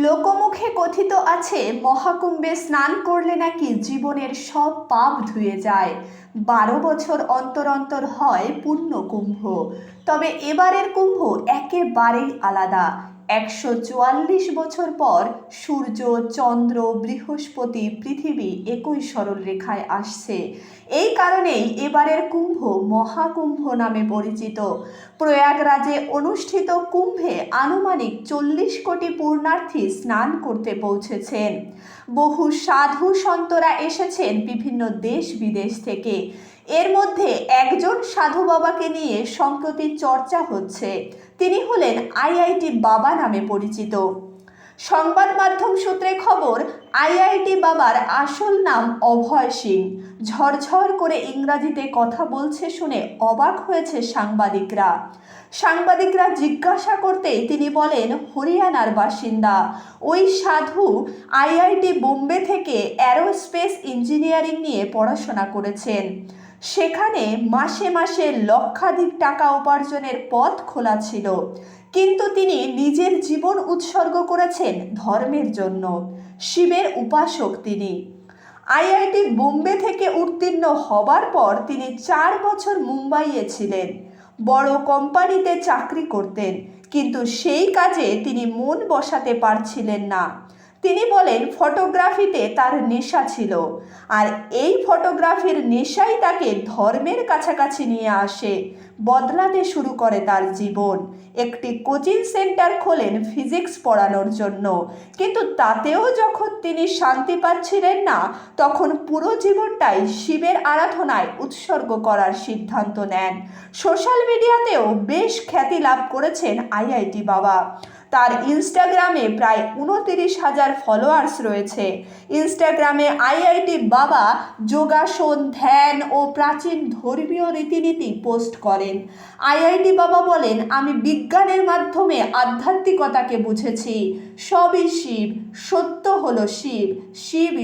লোকমুখে কথিত আছে, মহাকুম্ভে স্নান করলে নাকি জীবনের সব পাপ ধুয়ে যায়। বারো বছর অন্তর অন্তর হয় পূর্ণ কুম্ভ তবে এবারের কুম্ভ একেবারেই আলাদা। একশো চুয়াল্লিশ বছর পর সূর্য, চন্দ্র, বৃহস্পতি, পৃথিবী একই সরল রেখায় আসছে। এই কারণেই এবারের কুম্ভ মহাকুম্ভ নামে পরিচিত। প্রয়াগরাজে অনুষ্ঠিত কুম্ভে আনুমানিক চল্লিশ কোটি পূর্ণার্থী স্নান করতে পৌঁছেছেন। বহু সাধু সন্তরা এসেছেন বিভিন্ন দেশ বিদেশ থেকে। এর মধ্যে একজন সাধু বাবাকে নিয়ে সম্প্রতি চর্চা হচ্ছে। তিনি হলেন আইআইটি বাবা নামে পরিচিত। সংবাদ মাধ্যম সূত্রে খবর, আইআইটি বাবার আসল নাম অভয় সিং। ঝরঝর করে ইংরাজিতে কথা বলছে শুনে অবাক হয়েছে সাংবাদিকরা। সাংবাদিকরা জিজ্ঞাসা করতেই তিনি বলেন, হরিয়ানার বাসিন্দা, ওই সাধু আইআইটি বোম্বে থেকে অ্যারোস্পেস ইঞ্জিনিয়ারিং নিয়ে পড়াশোনা করেছেন। সেখানে মাসে মাসে লক্ষাধিক টাকা উপার্জনের পথ খোলা ছিল। কিন্তু তিনি নিজের জীবন উৎসর্গ করেছেন ধর্মের জন্য। শিবের উপাসক তিনি। আইআইটি বোম্বে থেকে উত্তীর্ণ হবার পর তিনি চার বছর মুম্বাইয়ে ছিলেন। বড় কোম্পানিতে চাকরি করতেন, কিন্তু সেই কাজে তিনি মন বসাতে পারছিলেন না। তিনি বলেন, ফটোগ্রাফিতে তার নেশা ছিল। আর এই ফটোগ্রাফির নেশাই তাকে ধর্মের কাছাকাছি নিয়ে আসে। বদলাতে শুরু করে তার জীবন। একটি কোচিং সেন্টার খোলেন ফিজিক্স পড়ানোর জন্য। কিন্তু তাতেও যখন তিনি শান্তি পাচ্ছিলেন না, তখন পুরো জীবনটাই শিবের আরাধনায় উৎসর্গ করার সিদ্ধান্ত নেন। সোশ্যাল মিডিয়াতেও বেশ খ্যাতি লাভ করেছেন আইআইটি বাবা। তার ইনস্টাগ্রামে প্রায় উনতিরিশ হাজার ফলোয়ার্স রয়েছে। ইনস্টাগ্রামে আইআইটি বাবা যোগাসন, ধ্যান ও প্রাচীন ধর্মীয় রীতিনীতি পোস্ট করেন। আইআইটি বাবা বলেন, আমি বিজ্ঞানের মাধ্যমে আধ্যাত্মিকতাকে বুঝেছি। সবই শিব, সত্য হলো শিব শিব